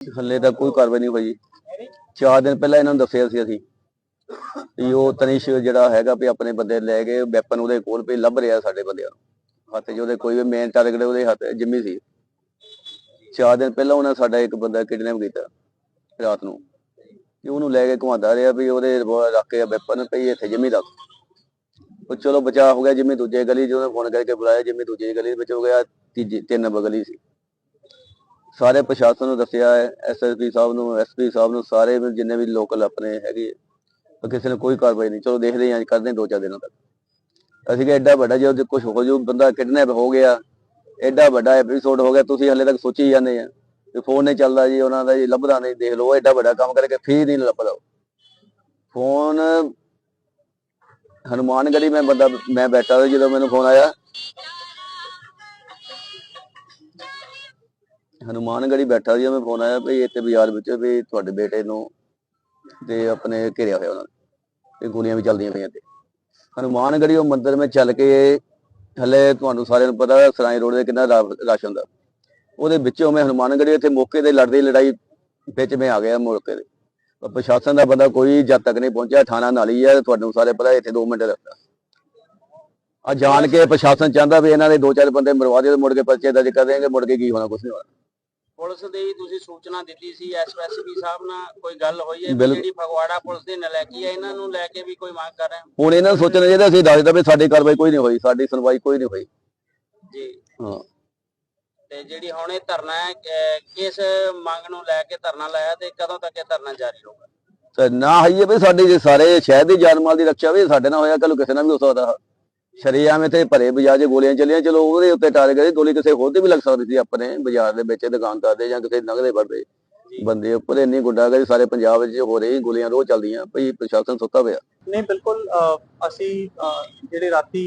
ਹੱਲੇ ਤੱਕ ਕੋਈ ਕਾਰਵਾਈ ਨਹੀਂ ਹੋਈ ਚਾਰ ਦਿਨ ਪਹਿਲਾਂ ਇਹਨਾਂ ਨੂੰ ਦੱਸਿਆ ਸੀ ਅਸੀਂ ਵੀ ਉਹ ਤਨਿਸ਼ ਜਿਹੜਾ ਹੈਗਾ ਵੀ ਆਪਣੇ ਬੰਦੇ ਲੈ ਗਏ ਵੈਪਨ ਉਹਦੇ ਕੋਲ ਵੀ ਲੱਭ ਰਿਹਾ ਸਾਡੇ ਬੰਦਿਆਂ ਨੂੰ। ਹੱਥ 'ਚ ਉਹਦੇ ਕੋਈ ਵੀ ਮੇਨ ਟਾਰਗੇਟ ਉਹਦੇ ਹੱਥ ਜਿੰਮੀ ਸੀ। ਚਾਰ ਦਿਨ ਪਹਿਲਾਂ ਉਹਨਾਂ ਸਾਡਾ ਇੱਕ ਬੰਦਾ ਕਿਡਨੈਪ ਕੀਤਾ ਰਾਤ ਨੂੰ। ਤੇ ਉਹਨੂੰ ਲੈ ਕੇ ਘੁਮਾਉਂਦਾ ਰਿਹਾ ਵੀ ਉਹਦੇ ਰਿਵਾਲਵਰ ਰੱਖ ਕੇ ਵੈਪਨ ਪਈ ਇੱਥੇ ਜਿੰਮੀ ਦਾ। ਉਹ ਚਲੋ ਬਚਾ ਹੋ ਗਿਆ ਜਿੰਮੀ ਦੂਜੇ ਗਲੀ 'ਚ ਫੋਨ ਕਰਕੇ ਬੁਲਾਇਆ, ਜਿੰਮੀ ਦੂਜੀ ਗਲੀ ਵਿੱਚ ਹੋ ਗਿਆ, ਤੀਜੀ, ਤਿੰਨ ਨੰਬਰ ਗਲੀ ਸੀ। ਸਾਰੇ ਪ੍ਰਸ਼ਾਸਨ ਨੂੰ ਦੱਸਿਆ ਹੈ ਐਸਐਸਪੀ ਸਾਹਿਬ ਨੂੰ ਐਸਪੀ ਸਾਹਿਬ ਨੂੰ, ਸਾਰੇ ਜਿੰਨੇ ਵੀ ਲੋਕਲ ਆਪਣੇ ਹੈਗੇ ਕਿਸੇ ਨੇ ਕੋਈ ਕਾਰਵਾਈ ਨਹੀਂ। ਚਲੋ ਦੇਖਦੇ ਹਾਂ ਕਰਦੇ ਦੋ ਚਾਰ ਦਿਨਾਂ ਤੱਕ। ਅਸੀਂ ਕਿ ਐਡਾ ਵੱਡਾ ਜੇ ਉਹਦੇ ਕੁਝ ਹੋ ਜੂ, ਬੰਦਾ ਕਿਡਨੈਪ ਹੋ ਗਿਆ ਐਡਾ ਵੱਡਾ ਐਪੀਸੋਡ ਹੋ ਗਿਆ, ਤੁਸੀਂ ਹਲੇ ਤੱਕ ਸੋਚੀ ਜਾਂਦੇ ਆ ਤੇ ਫੋਨ ਨਹੀਂ ਚੱਲਦਾ ਜੀ, ਉਹਨਾਂ ਦਾ ਜੀ ਲੱਭਦਾ ਨਹੀਂ, ਦੇਖ ਲਓ, ਉਹ ਐਡਾ ਵੱਡਾ ਕੰਮ ਕਰਕੇ ਫੇਰ ਨਹੀਂ ਲੱਭਦਾ। ਉਹ। ਫੋਨ ਹਨੂਮਾਨਗੜੀ ਮੈਂ ਬੰਦਾ, ਮੈਂ ਬੈਠਾ ਸੀ ਜਦੋਂ ਮੈਨੂੰ ਫੋਨ ਆਇਆ। ਹਨੂਮਾਨਗੜੀ ਬੈਠਾ ਸੀ ਮੈਂ ਫੋਨ ਆਇਆ ਵੀ ਇੱਥੇ ਬਾਜ਼ਾਰ ਵਿੱਚ ਵੀ ਤੁਹਾਡੇ ਬੇਟੇ ਨੂੰ ਤੇ ਆਪਣੇ ਘਿਰਿਆ ਹੋਇਆ ਉਹਨਾਂ ਨੇ, ਤੇ ਗੋਲੀਆਂ ਵੀ ਚੱਲਦੀਆਂ ਪਈਆਂ ਤੇ ਹਨੂਮਾਨਗੜੀ ਉਹ ਮੰਦਿਰ ਮੈਂ ਚੱਲ ਕੇ ਹਲੇ ਤੁਹਾਨੂੰ ਸਾਰਿਆਂ ਨੂੰ ਪਤਾ, ਸਰਾਈ ਰੋਡ ਦੇ ਕਿੰਨਾ ਰਸ਼ ਹੁੰਦਾ। ਉਹਦੇ ਵਿੱਚੋਂ ਮੈਂ ਹਨੂਮਾਨਗੜੀ ਇੱਥੇ ਮੌਕੇ ਤੇ ਲੜਦੀ ਲੜਾਈ ਵਿੱਚ ਮੈਂ ਆ ਗਿਆ ਮੌਕੇ ਤੇ। ਪ੍ਰਸ਼ਾਸਨ ਦਾ ਬੰਦਾ ਕੋਈ ਜਦ ਤੱਕ ਨਹੀਂ ਪਹੁੰਚਿਆ, ਥਾਣਾ ਨਾਲ ਹੀ ਹੈ ਤੁਹਾਨੂੰ ਸਾਰੇ ਪਤਾ ਇੱਥੇ 2 ਮਿੰਟ ਲੱਗਦਾ। ਆ ਜਾਣ ਕੇ ਪ੍ਰਸ਼ਾਸਨ ਚਾਹੁੰਦਾ ਵੀ ਇਹਨਾਂ ਦੇ ਦੋ ਚਾਰ ਬੰਦੇ ਮਰਵਾ ਦੇ ਮੁੜ ਕੇ ਪਰਚੇ ਦਰਜ ਕਰ ਦੇਣਗੇ, ਮੁੜ ਕੇ ਕੀ ਹੋਣਾ ਕੁਝ ਨਹੀਂ ਹੋਣਾ। ਪੁਲਿਸ ਦੇ ਹੀ ਤੁਸੀਂ ਸੂਚਨਾ ਦਿੱਤੀ ਸੀ ਐਸਐਸਪੀ ਸਾਹਿਬ ਨਾਲ ਕੋਈ ਗੱਲ ਹੋਈ ਹੈ ਵੀ ਬਿਲਕੁਲ। ਜਿਹੜੀ ਫਗਵਾੜਾ ਪੁਲਿਸ ਦੇ ਨਲੈਕੀ ਹੈ ਇਹਨਾਂ ਨੂੰ ਲੈ ਕੇ ਵੀ ਕੋਈ ਮੰਗ ਕਰ ਰਹੇ ਹੋ? ਹੁਣ ਇਹਨਾਂ ਨੂੰ ਸੋਚਣਾ ਚਾਹੀਦਾ ਅਸੀਂ ਦੱਸ ਦਿੱਤਾ ਵੀ ਸਾਡੀ ਕਾਰਵਾਈ ਕੋਈ ਨਹੀਂ ਹੋਈ ਸਾਡੀ ਸੁਣਵਾਈ ਕੋਈ ਨਹੀਂ ਹੋਈ। ਜੀ। ਹਾਂ। ਤੇ ਜਿਹੜੀ ਹੁਣ ਇਹ ਧਰਨਾ ਹੈ ਕਿਸ ਮੰਗ ਨੂੰ ਲੈ ਕੇ ਧਰਨਾ ਲਾਇਆ ਤੇ ਕਦੋਂ ਤੱਕ ਇਹ ਧਰਨਾ ਜਾਰੀ ਰਹੂਗਾ? ਤੇ ਨਾ ਹਈਏ ਵੀ ਸਾਡੇ ਜੇ ਸਾਰੇ ਸ਼ਹਿਰ ਦੀ ਜਾਨ ਮਾਲ ਦੀ ਰੱਖਿਆ ਵੀ ਸਾਡੇ ਨਾਲ ਹੋਇਆ ਕੱਲ ਕਿਸੇ ਨਾਲ ਵੀ ਹੋ ਸਕਦਾ। ਸ਼ਰੀਆਮ ਇੱਥੇ ਭਰੇ ਬਾਜ਼ਾਰ 'ਚ ਗੋਲੀਆਂ ਚੱਲੀਆਂ ਚਲੋ ਉਹਦੇ ਉੱਤੇ ਟਾਰਗੇਟ ਸੀ ਗੋਲੀ ਕਿਸੇ ਹੋਰ ਤੇ ਵੀ ਲੱਗ ਸਕਦੀ ਸੀ ਆਪਣੇ ਬਾਜ਼ਾਰ ਦੇ ਵਿੱਚ ਦੁਕਾਨਦਾਰ ਦੇ ਜਾਂ ਕਿਸੇ ਨਗਦੇ ਵੜਦੇ ਬੰਦੇ ਉੱਪਰ। ਇੰਨੀ ਗੁੰਡਾਗਰਦੀ ਸਾਰੇ ਪੰਜਾਬ ਵਿੱਚ ਹੋ ਰਹੀ ਗੋਲੀਆਂ ਰੋਜ਼ ਚੱਲਦੀਆਂ ਭਈ ਪ੍ਰਸ਼ਾਸਨ ਸੁੱਤਾ ਪਿਆ। ਨਹੀਂ ਬਿਲਕੁਲ ਅਸੀਂ ਜਿਹੜੇ ਰਾਤੀ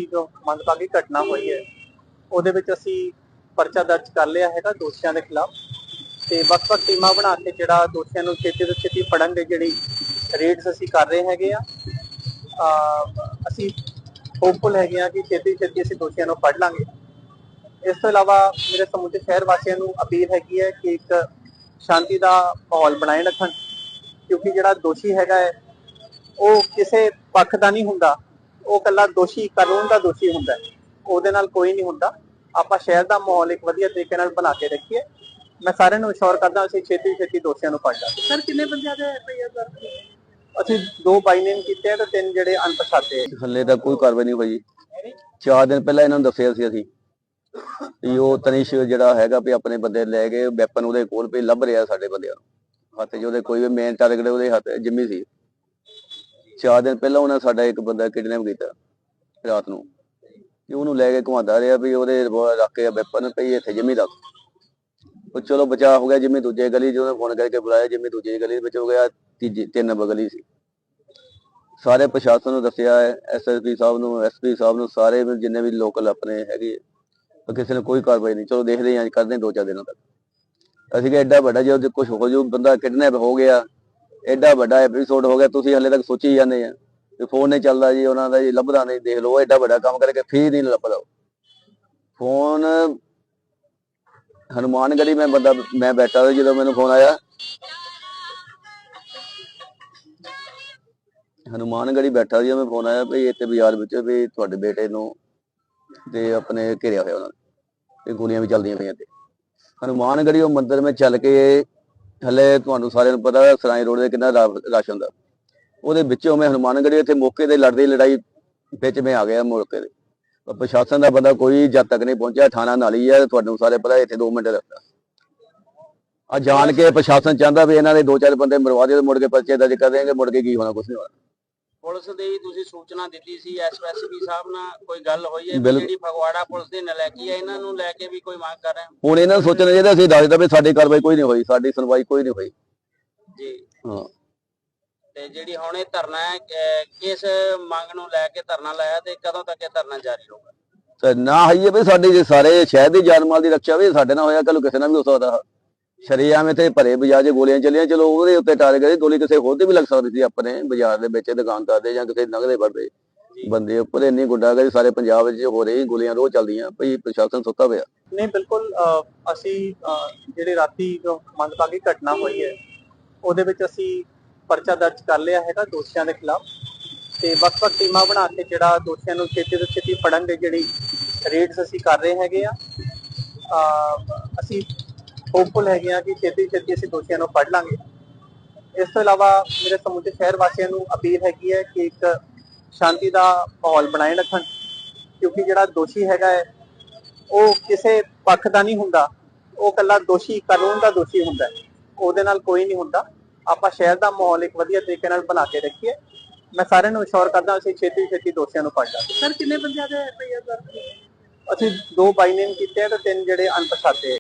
ਮੰਦਭਾਗੀ ਘਟਨਾ ਹੋਈ ਹੈ ਉਹਦੇ ਵਿੱਚ ਅਸੀਂ ਪਰਚਾ ਦਰਜ ਕਰ ਲਿਆ ਹੈਗਾ ਦੋਸ਼ੀਆਂ ਦੇ ਖਿਲਾਫ ਤੇ ਵੱਖ-ਵੱਖ ਟੀਮਾਂ ਬਣਾ ਕੇ ਜਿਹੜਾ ਦੋਸ਼ੀਆਂ ਨੂੰ ਛੇਤੀ ਤੋਂ ਛੇਤੀ ਫੜਨ ਦੇ ਜਿਹੜੀ ਰੇਡਸ ਅਸੀਂ ਕਰ ਰਹੇ ਹੈਗੇ ਆ। ਅਸੀਂ ਹੋਪਫੁਲ ਹੈਗੇ ਆ ਕਿ ਛੇਤੀ ਛੇਤੀ ਅਸੀਂ ਦੋਸ਼ੀਆਂ ਨੂੰ ਫੜ ਲਾਂਗੇ। ਇਸ ਤੋਂ ਇਲਾਵਾ ਮੇਰੇ ਸਮੁੱਚੇ ਸ਼ਹਿਰ ਵਾਸੀਆਂ ਨੂੰ ਅਪੀਲ ਹੈਗੀ ਹੈ ਕਿ ਇੱਕ ਸ਼ਾਂਤੀ ਦਾ ਮਾਹੌਲ ਬਣਾਏ ਰੱਖਣ, ਕਿਉਂਕਿ ਜਿਹੜਾ ਦੋਸ਼ੀ ਹੈਗਾ ਹੈ, ਉਹ ਕਿਸੇ ਪੱਖ ਦਾ ਨਹੀਂ ਹੁੰਦਾ। ਉਹ ਕੱਲਾ ਦੋਸ਼ੀ, ਕਾਨੂੰਨ ਦਾ ਦੋਸ਼ੀ ਹੁੰਦਾ ਉਹਦੇ ਨਾਲ ਕੋਈ ਨਹੀਂ ਹੁੰਦਾ। ਆਪਾਂ ਸ਼ਹਿਰ ਦਾ ਮਾਹੌਲ ਇੱਕ ਵਧੀਆ ਤਰੀਕੇ ਨਾਲ ਬਣਾ ਕੇ ਰੱਖੀਏ। ਮੈਂ ਸਾਰਿਆਂ ਨੂੰ ਅਸ਼ੋਰ ਕਰਦਾ, ਅਸੀਂ ਛੇਤੀ ਛੇਤੀ ਦੋਸ਼ੀਆਂ ਨੂੰ ਫੜ ਲਾਂਗੇ। ਸਰ ਕਿੰਨੇ ਬੰਦਿਆਂ ਦੇ ਐਫਆਈਆਰ ਦਰਜ ਅਸੀਂ ਦੋ ਬਾਈ ਕੀਤੇ ਆ ਤੇ ਤਿੰਨ ਜਿਹੜੇ ਅਣਪਛਾਤੇ ਹੱਲੇ ਤੱਕ ਕੋਈ ਕਾਰਵਾਈ ਨਹੀਂ ਹੋਈ ਚਾਰ ਦਿਨ ਪਹਿਲਾਂ ਇਹਨਾਂ ਨੂੰ ਦੱਸਿਆ ਸੀ ਅਸੀਂ ਵੀ ਉਹ ਤਨਿਸ਼ ਜਿਹੜਾ ਹੈਗਾ ਵੀ ਆਪਣੇ ਬੰਦੇ ਲੈ ਗਏ ਵੈਪਨ ਉਹਦੇ ਕੋਲ ਵੀ ਲੱਭ ਰਿਹਾ ਸਾਡੇ ਬੰਦਿਆਂ ਨੂੰ। ਹੱਥ 'ਚ ਉਹਦੇ ਕੋਈ ਵੀ ਮੇਨ ਟਾਰਗੇਟ ਉਹਦੇ ਹੱਥ ਜਿੰਮੀ ਸੀ। ਚਾਰ ਦਿਨ ਪਹਿਲਾਂ ਉਹਨਾਂ ਸਾਡਾ ਇੱਕ ਬੰਦਾ ਕਿਡਨੈਪ ਕੀਤਾ ਰਾਤ ਨੂੰ। ਤੇ ਉਹਨੂੰ ਲੈ ਕੇ ਘੁਮਾਉਂਦਾ ਰਿਹਾ ਵੀ ਉਹਦੇ ਰੱਖ ਕੇ ਵੈਪਨ ਪਈ ਇੱਥੇ ਜਿੰਮੀ ਦਾ। ਉਹ ਚਲੋ ਬਚਾ ਹੋ ਗਿਆ ਜਿੰਮੀ ਦੂਜੇ ਗਲੀ 'ਚ, ਉਹਨੇ ਫੋਨ ਕਰਕੇ ਬੁਲਾਇਆ ਜਿੰਮੀ ਦੂਜੇ ਗਲੀ ਵਿੱਚ ਹੋ ਗਿਆ। ਤੀਜੀ ਤਿੰਨ ਬਗਲੀ ਸੀ। ਸਾਰੇ ਪ੍ਰਸ਼ਾਸਨ ਨੂੰ ਦੱਸਿਆ ਹੈ ਐਸਐਸਪੀ ਸਾਹਿਬ ਨੂੰ ਐਸਪੀ ਸਾਹਿਬ ਨੂੰ, ਸਾਰੇ ਜਿੰਨੇ ਵੀ ਲੋਕਲ ਆਪਣੇ ਹੈਗੇ ਪਰ ਕਿਸੇ ਨੇ ਕੋਈ ਕਾਰਵਾਈ ਨਹੀਂ। ਚਲੋ ਦੇਖਦੇ ਹਾਂ ਕਰਦੇ ਦੋ ਚਾਰ ਦਿਨਾਂ ਤੱਕ। ਅਸੀਂ ਕਿ ਐਡਾ ਵੱਡਾ ਜੇ ਕੁਝ ਹੋ ਜੂ, ਬੰਦਾ ਕਿਡਨੈਪ ਹੋ ਗਿਆ ਐਡਾ ਵੱਡਾ ਐਪੀਸੋਡ ਹੋ ਗਿਆ, ਤੁਸੀਂ ਹਲੇ ਤੱਕ ਸੋਚੀ ਜਾਂਦੇ ਆ। ਤੇ ਫੋਨ ਨਹੀਂ ਚੱਲਦਾ ਜੀ, ਉਹਨਾਂ ਦਾ ਜੀ ਲੱਭਦਾ ਨਹੀਂ, ਦੇਖ ਲਓ, ਉਹ ਐਡਾ ਵੱਡਾ ਕੰਮ ਕਰਕੇ ਫੇਰ ਨਹੀਂ ਲੱਭਦਾ ਉਹ। ਫੋਨ ਹਨੂਮਾਨਗੜੀ ਮੈਂ ਬੰਦਾ, ਮੈਂ ਬੈਠਾ ਸੀ ਜਦੋਂ ਮੈਨੂੰ ਫੋਨ ਆਇਆ ਹਨੂਮਾਨਗੜੀ ਬੈਠਾ ਸੀ ਮੈਂ ਫੋਨ ਆਇਆ ਵੀ ਇੱਥੇ ਬਾਜ਼ਾਰ ਵਿੱਚ ਵੀ ਤੁਹਾਡੇ ਬੇਟੇ ਨੂੰ ਤੇ ਆਪਣੇ ਘੇਰਿਆ ਹੋਇਆ ਉਹਨਾਂ ਨੇ। ਤੇ ਗੋਲੀਆਂ ਵੀ ਚੱਲਦੀਆਂ ਪਈਆਂ ਤੇ ਹਨੂਮਾਨਗੜੀ ਉਹ ਮੰਦਿਰ ਵਿੱਚ ਚੱਲ ਕੇ ਹਲੇ ਤੁਹਾਨੂੰ ਸਾਰਿਆਂ ਨੂੰ ਪਤਾ, ਸਰਾਈ ਰੋਡ ਦੇ ਕਿੰਨਾ ਰਸ਼ ਹੁੰਦਾ। ਉਹਦੇ ਵਿੱਚੋਂ ਮੈਂ ਹਨੂਮਾਨਗੜੀ ਇੱਥੇ ਮੌਕੇ ਤੇ ਲੜਦੀ ਲੜਾਈ ਵਿੱਚ ਮੈਂ ਆ ਗਿਆ ਮੌਕੇ ਤੇ। ਪ੍ਰਸ਼ਾਸਨ ਦਾ ਬੰਦਾ ਕੋਈ ਜਦ ਤੱਕ ਨਹੀਂ ਪਹੁੰਚਿਆ, ਥਾਣਾ ਨਾਲ ਹੀ ਹੈ ਤੁਹਾਨੂੰ ਸਾਰੇ ਪਤਾ ਇੱਥੇ 2 ਮਿੰਟ ਲੱਗਦਾ। ਆ ਜਾਣ ਕੇ ਪ੍ਰਸ਼ਾਸਨ ਚਾਹੁੰਦਾ ਵੀ ਇਹਨਾਂ ਦੇ ਦੋ ਚਾਰ ਬੰਦੇ ਮਰਵਾ ਦੇ ਮੁੜ ਕੇ ਪਰਚੇ ਦਰਜ ਕਰ ਦੇਣਗੇ, ਮੁੜ ਕੇ ਕੀ ਹੋਣਾ ਕੁਝ ਨਹੀਂ ਹੋਣਾ। ਪੁਲਿਸ ਦੇ ਹੀ ਤੁਸੀਂ ਸੂਚਨਾ ਦਿੱਤੀ ਸੀ ਐਸਐਸਪੀ ਸਾਹਿਬ ਨਾਲ ਕੋਈ ਗੱਲ ਹੋਈ ਹੈ ਵੀ ਬਿਲਕੁਲ। ਜਿਹੜੀ ਫਗਵਾੜਾ ਪੁਲਿਸ ਦੇ ਨਲੈਕੀ ਹੈ ਇਹਨਾਂ ਨੂੰ ਲੈ ਕੇ ਵੀ ਕੋਈ ਮੰਗ ਕਰ ਰਹੇ ਹੋ? ਹੁਣ ਇਹਨਾਂ ਨੂੰ ਸੋਚਣਾ ਚਾਹੀਦਾ ਅਸੀਂ ਦੱਸ ਦਿੱਤਾ ਵੀ ਸਾਡੀ ਕਾਰਵਾਈ ਕੋਈ ਨਹੀਂ ਹੋਈ ਸਾਡੀ ਸੁਣਵਾਈ ਕੋਈ ਨਹੀਂ ਹੋਈ। ਜੀ। ਹਾਂ। ਤੇ ਜਿਹੜੀ ਹੁਣ ਇਹ ਧਰਨਾ ਹੈ ਕਿਸ ਮੰਗ ਨੂੰ ਲੈ ਕੇ ਧਰਨਾ ਲਾਇਆ ਤੇ ਕਦੋਂ ਤੱਕ ਇਹ ਧਰਨਾ ਜਾਰੀ ਰਹੂਗਾ? ਤੇ ਨਾ ਹਈਏ ਵੀ ਸਾਡੇ ਜੇ ਸਾਰੇ ਸ਼ਹਿਰ ਦੀ ਜਾਨ ਮਾਲ ਦੀ ਰੱਖਿਆ ਵੀ ਸਾਡੇ ਨਾਲ ਹੋਇਆ ਕੱਲ ਕਿਸੇ ਨਾਲ ਵੀ ਹੋ ਸਕਦਾ। ਸ਼ਰੀਆਮ ਇੱਥੇ ਭਰੇ ਬਾਜ਼ਾਰ 'ਚ ਗੋਲੀਆਂ ਚੱਲੀਆਂ ਚਲੋ ਉਹਦੇ ਉੱਤੇ ਟਾਰਗੇਟ ਸੀ ਗੋਲੀ ਕਿਸੇ ਹੋਰ ਤੇ ਵੀ ਲੱਗ ਸਕਦੀ ਸੀ ਆਪਣੇ ਬਾਜ਼ਾਰ ਦੇ ਵਿੱਚ ਦੁਕਾਨਦਾਰ ਦੇ ਜਾਂ ਕਿਸੇ ਨਗਦੇ ਵੜਦੇ ਬੰਦੇ ਉੱਪਰ ਇੰਨੀ ਗੁੰਡਾਗਰਦੀ ਸਾਰੇ ਪੰਜਾਬ ਵਿੱਚ ਹੋ ਰਹੀ ਗੋਲੀਆਂ ਰੋਜ਼ ਚੱਲਦੀਆਂ ਭਈ ਪ੍ਰਸ਼ਾਸਨ ਸੁੱਤਾ ਪਿਆ। ਨਹੀਂ ਬਿਲਕੁਲ ਅਸੀਂ ਜਿਹੜੀ ਰਾਤੀ ਮੰਦਭਾਗੀ ਘਟਨਾ ਹੋਈ ਹੈ ਉਹਦੇ ਵਿੱਚ ਅਸੀਂ ਪਰਚਾ ਦਰਜ ਕਰ ਲਿਆ ਹੈਗਾ ਦੋਸ਼ੀਆਂ ਦੇ ਖਿਲਾਫ ਤੇ ਵੱਖ-ਵੱਖ ਟੀਮਾਂ ਬਣਾ ਕੇ ਜਿਹੜਾ ਦੋਸ਼ੀਆਂ ਨੂੰ ਛੇਤੀ ਤੋਂ ਛੇਤੀ ਫੜਨ ਦੇ ਜਿਹੜੀ ਰੇਡਸ ਅਸੀਂ ਕਰ ਰਹੇ ਹੈਗੇ ਆ। ਅਸੀਂ ਹੋਪਫੁਲ ਹੈਗੇ ਆ ਕਿ ਛੇਤੀ ਛੇਤੀ ਅਸੀਂ ਦੋਸ਼ੀਆਂ ਨੂੰ ਫੜ ਲਾਂਗੇ। ਇਸ ਤੋਂ ਇਲਾਵਾ ਮੇਰੇ ਸਮੁੱਚੇ ਸ਼ਹਿਰ ਵਾਸੀਆਂ ਨੂੰ ਅਪੀਲ ਹੈਗੀ ਹੈ ਕਿ ਇੱਕ ਸ਼ਾਂਤੀ ਦਾ ਮਾਹੌਲ ਬਣਾਏ ਰੱਖਣ ਕਿਉਂਕਿ ਜਿਹੜਾ ਦੋਸ਼ੀ ਹੈਗਾ ਹੈ ਉਹ ਕਿਸੇ ਪੱਖ ਦਾ ਨਹੀਂ ਹੁੰਦਾ। ਉਹ ਕੱਲਾ ਦੋਸ਼ੀ ਕਾਨੂੰਨ ਦਾ ਦੋਸ਼ੀ ਹੁੰਦਾ ਹੈ। ਉਹਦੇ ਨਾਲ ਕੋਈ ਨਹੀਂ ਹੁੰਦਾ। ਆਪਾਂ ਸ਼ਹਿਰ ਦਾ ਮਾਹੌਲ ਇੱਕ ਵਧੀਆ ਤਰੀਕੇ ਨਾਲ ਬਣਾ ਕੇ ਰੱਖੀਏ। ਮੈਂ ਸਾਰਿਆਂ ਨੂੰ ਅਸ਼ੋਰ ਕਰਦਾ ਅਸੀਂ ਛੇਤੀ ਛੇਤੀ ਦੋਸ਼ੀਆਂ ਨੂੰ ਫੜ ਲਾਂਗੇ। ਸਰ ਕਿੰਨੇ ਬੰਦਿਆਂ ਦੇ ਐਫਆਈਆਰ ਦਰਜ ਅਸੀਂ ਦੋ ਬਾਈ ਨੇਮ ਕੀਤੇ ਆ ਤੇ ਤਿੰਨ ਜਿਹੜੇ ਅਣਪਛਾਤੇ